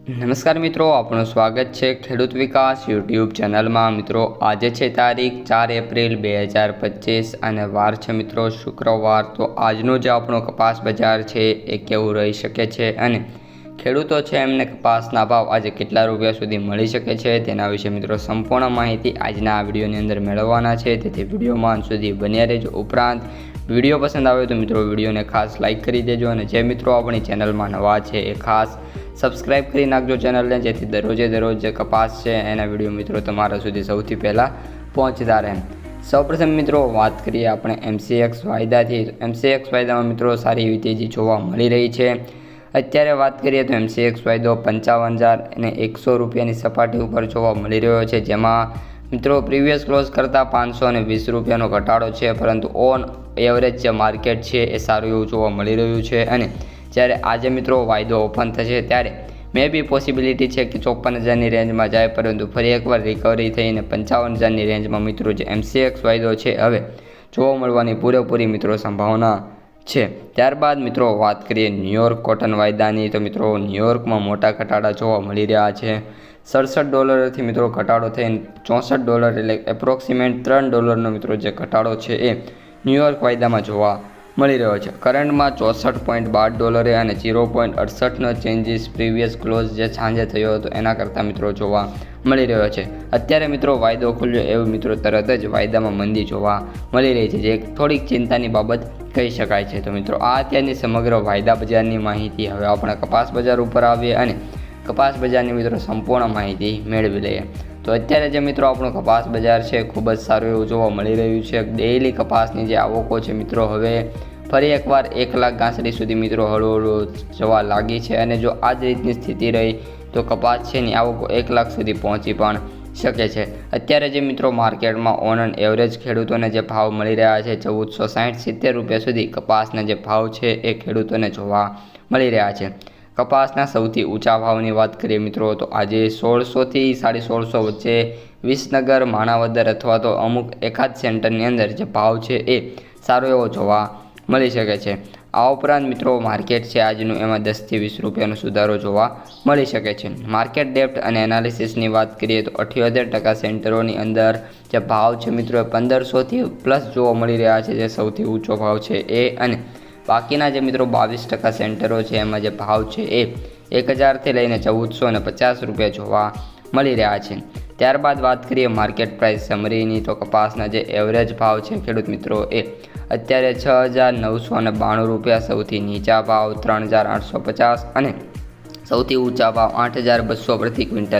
નમસ્કાર મિત્રો આપણું સ્વાગત છે ખેડૂત વિકાસ યુટ્યુબ ચેનલમાં. મિત્રો, આજે છે તારીખ ચાર એપ્રિલ બે હજાર પચીસ અને વાર છે મિત્રો શુક્રવાર. તો આજનો જે આપણો કપાસ બજાર છે એ કેવું રહી શકે છે અને ખેડૂતો છે એમને કપાસના ભાવ આજે કેટલા રૂપિયા સુધી મળી શકે છે તેના વિશે મિત્રો સંપૂર્ણ માહિતી આજના આ વિડીયોની અંદર મેળવવાના છે. તેથી વિડીયોમાં અંત સુધી બન્યા રહેજો. ઉપરાંત, વીડિયો પસંદ આવે તો મિત્રો વિડીયોને ખાસ લાઇક કરી દેજો અને જે મિત્રો આપણી ચેનલમાં નવા છે એ ખાસ સબસ્ક્રાઇબ કરી નાખજો ચેનલને, જેથી દરરોજે દરરોજ જે કપાસ છે એના વીડિયો મિત્રો તમારા સુધી સૌથી પહેલાં પહોંચતા રહે. સૌપ્રથમ મિત્રો વાત કરીએ આપણે એમસીએક્સ વાયદાથી. એમસીએક્સ વાયદામાં મિત્રો સારી એવી તેજી જોવા મળી રહી છે. અત્યારે વાત કરીએ તો એમસીએક્સ વાયદો પંચાવન હજાર અને એકસો રૂપિયાની સપાટી ઉપર જોવા મળી રહ્યો છે, જેમાં મિત્રો પ્રીવિયસ ક્લોઝ કરતાં પાંચસો અને વીસ રૂપિયાનો ઘટાડો છે, પરંતુ ઓન એવરેજ જે માર્કેટ છે એ સારું એવું જોવા મળી રહ્યું છે. અને જ્યારે આજે મિત્રો વાયદો ઓપન થશે ત્યારે મે બી પોસિબિલિટી છે કે ચોપન હજારની રેન્જમાં જાય, પરંતુ ફરી એકવાર રિકવરી થઈને પંચાવન હજારની રેન્જમાં મિત્રો જે એમસીએક્સ વાયદો છે, હવે જોવા મળવાની પૂરેપૂરી મિત્રો સંભાવના છે. ત્યારબાદ મિત્રો વાત કરીએ ન્યુયોર્ક કોટન વાયદાની, તો મિત્રો ન્યુયોર્કમાં મોટા ઘટાડા જોવા મળી રહ્યા છે. સડસઠ ડોલરથી મિત્રો ઘટાડો થઈને ચોસઠ ડોલર એટલે એપ્રોક્સિમેટ ત્રણ ડોલરનો મિત્રો જે ઘટાડો છે એ ન્યુયોર્ક વાયદામાં જોવા મળી રહ્યો છે. કરંટમાં ચોસઠ પોઈન્ટ બાર ડોલરે અને ઝીરો પોઈન્ટ અડસઠનો ચેન્જીસ પ્રીવિયસ ક્લોઝ જે સાંજે થયો હતો, એના કરતાં મિત્રો જોવા મળી રહ્યો છે. અત્યારે મિત્રો વાયદો ખુલ્યો, એવું મિત્રો તરત જ વાયદામાં મંદી જોવા મળી રહી છે, જે થોડીક ચિંતાની બાબત કહી શકાય છે. તો મિત્રો, આ અત્યારની સમગ્ર વાયદા બજારની માહિતી, હવે આપણે કપાસ બજાર ઉપર આવીએ અને કપાસ બજારની મિત્રો સંપૂર્ણ માહિતી મેળવી લઈએ. તો અત્યારે જે મિત્રો આપણું કપાસ બજાર છે, ખૂબ જ સારું એવું જોવા મળી રહ્યું છે. ડેઇલી કપાસની જે આવકો છે મિત્રો, હવે ફરી એકવાર એક લાખ ગાંસડી સુધી મિત્રો હળવું જવા લાગી છે અને જો આ જ રીતની સ્થિતિ રહી, તો કપાસ છે ને આવકો એક લાખ સુધી પહોંચી પણ શકે છે. અત્યારે જે મિત્રો માર્કેટમાં ઓન એન્ડ એવરેજ ખેડૂતોને જે ભાવ મળી રહ્યા છે, ચૌદસો સાઠ સિત્તેર રૂપિયા સુધી કપાસના જે ભાવ છે, એ ખેડૂતોને જોવા મળી રહ્યા છે. કપાસના સૌથી ઊંચા ભાવની વાત કરીએ મિત્રો, તો આજે સોળસોથી સાડી સોળસો વચ્ચે વિસનગર, માણાવદર અથવા તો અમુક એકાદ સેન્ટરની અંદર જે ભાવ છે એ સારો એવો જોવા મળી શકે છે. આ ઉપરાંત મિત્રો, માર્કેટ છે આજનું એમાં દસથી વીસ રૂપિયાનો સુધારો જોવા મળી શકે છે. માર્કેટ ડેપ્ટ અને એનાલિસિસની વાત કરીએ તો અઠ્યોતેર ટકા સેન્ટરોની અંદર જે ભાવ છે મિત્રો પંદરસોથી પ્લસ જોવા મળી રહ્યા છે, જે સૌથી ઊંચો ભાવ છે એ અને બાકીના જે મિત્રો બાવીસ ટકા સેન્ટરો છે, એમાં જે ભાવ છે એ એક હજારથી લઈને ચૌદસો અને પચાસ રૂપિયા જોવા મળી રહ્યા છે. ત્યારબાદ વાત કરીએ માર્કેટ પ્રાઇસ સમરીની, તો કપાસના જે એવરેજ ભાવ છે, ખેડૂત મિત્રો, એ અત્યારે છ હજાર નવસો અને બાણું રૂપિયા, સૌથી નીચા ભાવ ત્રણ હજાર આઠસો પચાસ અને સૌથી ઊંચા ભાવ આઠ હજાર બસો પ્રતિ ક્વિન્ટલ.